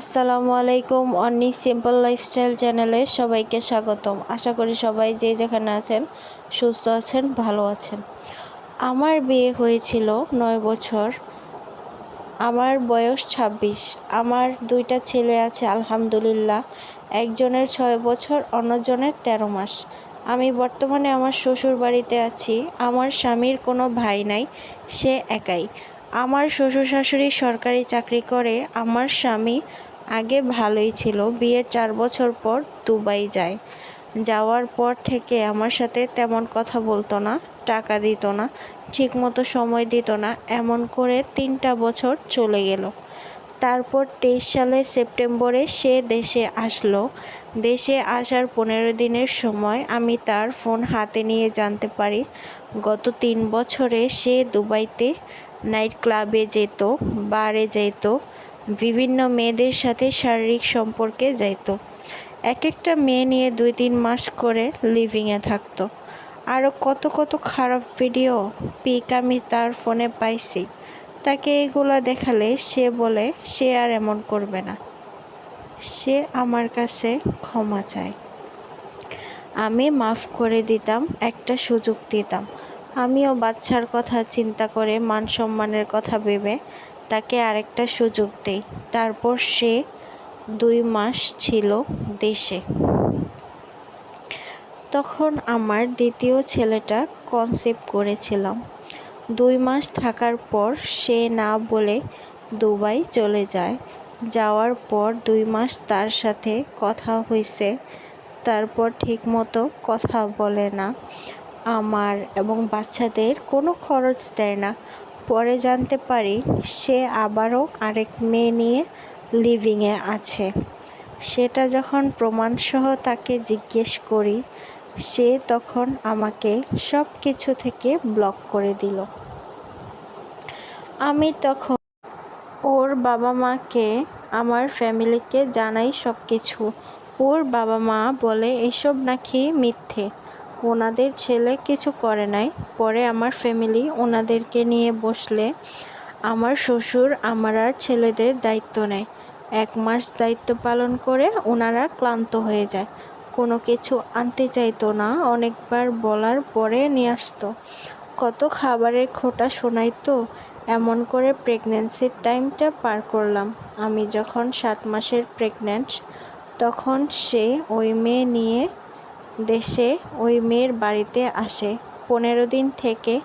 আসসালামু আলাইকুম, অন্নি simple lifestyle চ্যানেলে সবাইকে স্বাগতম। আশা করি সবাই যে যেখানে আছেন, সুস্থ আছেন, ভালো আছেন। আমার বিয়ে হয়েছিল নয় বছর। আমার বয়স ছাব্বিশ। আমার দুইটা ছেলে আছে, আলহামদুলিল্লাহ। একজনের ছয় বছর, অন্যজনের তেরো মাস। আমি বর্তমানে আমার শ্বশুর বাড়িতে আছি। আমার স্বামীর কোনো ভাই নাই, সে একাই। আমার শ্বশুর শাশুড়ি সরকারি চাকরি করে। আমার স্বামী আগে ভালোই ছিল। বিয়ের চার বছর পর দুবাই যায়। যাওয়ার পর থেকে আমার সাথে তেমন কথা বলতো না, টাকা দিত না, ঠিকমতো সময় দিত না, এমন করে তিনটা বছর চলে গেল। তারপর তেইশ সালের সেপ্টেম্বরে সে দেশে আসলো। দেশে আসার পনেরো দিনের সময় আমি তার ফোন হাতে নিয়ে জানতে পারি, গত তিন বছরে সে দুবাইতে নাইট ক্লাবে যেত, বারে যেত বিভিন্ন মেয়েদের সাথে শারীরিক সম্পর্কে যাইত। এক একটা মেয়ে নিয়ে দুই তিন মাস করে লিভিংয়ে থাকতো। আরও কত কত খারাপ ভিডিও পিক আমি তার ফোনে পাইছি। তাকে এগুলো দেখালে সে বলে, সে আর এমন করবে না। সে আমার কাছে ক্ষমা চায়। আমি মাফ করে দিতাম, একটা সুযোগ দিতাম। আমিও বাচ্চার কথা চিন্তা করে মান সম্মানের কথা ভেবে তাকে আরেকটা সুযোগ দেই। তারপর সে দুই মাস ছিল দেশে। তখন আমার দ্বিতীয় ছেলেটা কনসেপ্ট করেছিলাম। দুই মাস থাকার পর সে না বলে দুবাই চলে যায়। যাওয়ার পর দুই মাস তার সাথে কথা হয়েছে তারপর ঠিকমতো কথা বলে না। আমার এবং বাচ্চাদের কোনো খরচ দেয় না। পরে জানতে পারি সে আবারও আরেক মেয়ে নিয়ে লিভিংয়ে আছে। সেটা যখন প্রমাণসহ তাকে জিজ্ঞেস করি, সে তখন আমাকে সব কিছু থেকে ব্লক করে দিল। আমি তখন ওর বাবা মাকে, আমার ফ্যামিলিকে জানাই সব কিছু ওর বাবা মা বলে, এসব নাকি মিথ্যে? ওনাদের ছেলে কিছু করে নাই। পরে আমার ফ্যামিলি ওনাদেরকে নিয়ে বসলে আমার শ্বশুর আমার আর ছেলেদের দায়িত্ব নেয়। এক মাস দায়িত্ব পালন করে ওনারা ক্লান্ত হয়ে যায়। কোনো কিছু আনতে চাইতো না, অনেকবার বলার পরে নিয়ে আসতো। কত খাবারের খোটা শোনাইতো, এমন করে প্রেগনেন্সির টাইমটা পার করলাম। আমি যখন সাত মাসের প্রেগনেন্ট তখন সে ওই মেয়ে নিয়ে দেশে ওই মেয়ের বাড়িতে আসে, পনেরো দিন থেকে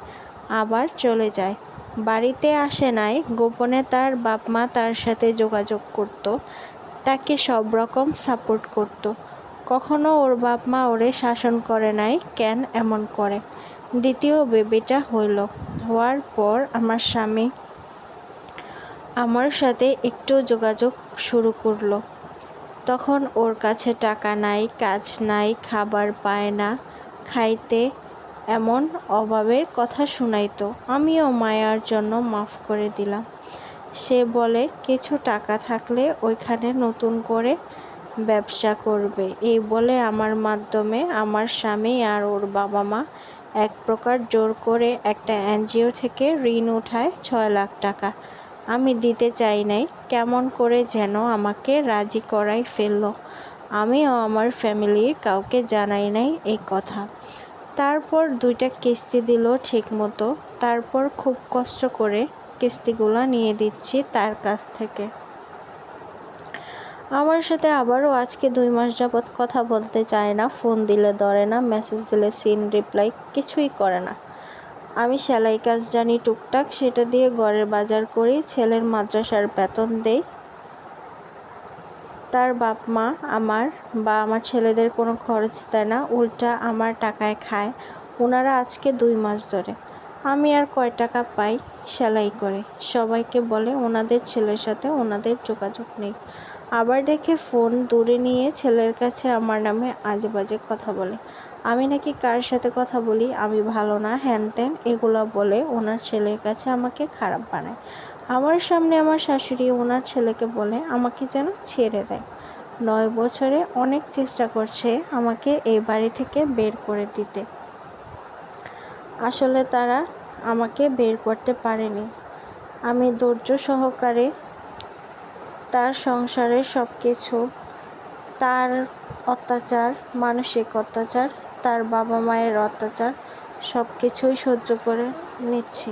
আবার চলে যায়। বাড়িতে আসে নাই, গোপনে তার বাপ মা তার সাথে যোগাযোগ করত, তাকে সব রকম সাপোর্ট করত। কখনো ওর বাপ মা ওরে শাসন করে নাই, কেন এমন করে? দ্বিতীয় বেবিটা হইল। হওয়ার পর আমার স্বামী আমার সাথে একটু যোগাযোগ শুরু করল। তখন ওর কাছে টাকা নাই, কাজ নাই, খাবার পায় না। খাইতে এমন অভাবের কথা শুনাইতো। আমিও মায়ার জন্য মাফ করে দিলাম। সে বলে, কিছু টাকা থাকলে ওইখানে নতুন করে ব্যবসা করবে। এই বলে আমার মাধ্যমে আমার স্বামী আর ওর বাবা মা এক প্রকার জোর করে একটা এনজিও থেকে ঋণ উঠায় ছয় লাখ টাকা। আমি দিতে চাই নাই। কেমন করে যেন আমাকে রাজি করাই ফেলল। আমিও আমার ফ্যামিলির কাউকে জানাই নাই এই কথা। তারপর দুইটা কিস্তি দিল ঠিক মতো তারপর খুব কষ্ট করে কিস্তিগুলো নিয়ে দিচ্ছি তার কাছ থেকে। আমার সাথে আবারও আজকে দুই মাস যাবৎ কথা বলতে চায় না। ফোন দিলে ধরে না, মেসেজ দিলে সিন, রিপ্লাই কিছুই করে না। আমি সেলাই কাজ জানি টুকটাক, সেটা দিয়ে ঘরের বাজার করি, ছেলের মাদ্রাসার বেতন দেই। তার বাপ মা আমার বা আমার ছেলেদের কোনো খরচ দেয় না, উল্টা আমার টাকায় খায়। ওনারা আজকে দুই মাস ধরে। আমি আর কয় টাকা পাই সেলাই করে? সবাইকে বলে ওনাদের ছেলের সাথে ওনাদের যোগাযোগ নেই। আবার দেখে ফোন দূরে নিয়ে ছেলের কাছে আমার নামে আজে বাজে কথা বলে। আমি নাকি কার সাথে কথা বলি? আমি ভালো না হ্যান ত্যান এগুলো বলে ওনার ছেলের কাছে আমাকে খারাপ বানায়। আমার সামনে আমার শাশুড়ি ওনার ছেলেকে বলে, আমাকে যেন ছেড়ে দেয়। নয় বছরে অনেক চেষ্টা করছে আমাকে এই বাড়ি থেকে বের করে দিতে। আসলে তারা আমাকে বের করতে পারেনি। আমি ধৈর্য সহকারে তার সংসারের সব কিছু তার অত্যাচার, মানসিক অত্যাচার, তার বাবা মায়ের অত্যাচার সব কিছুই সহ্য করে নিচ্ছি।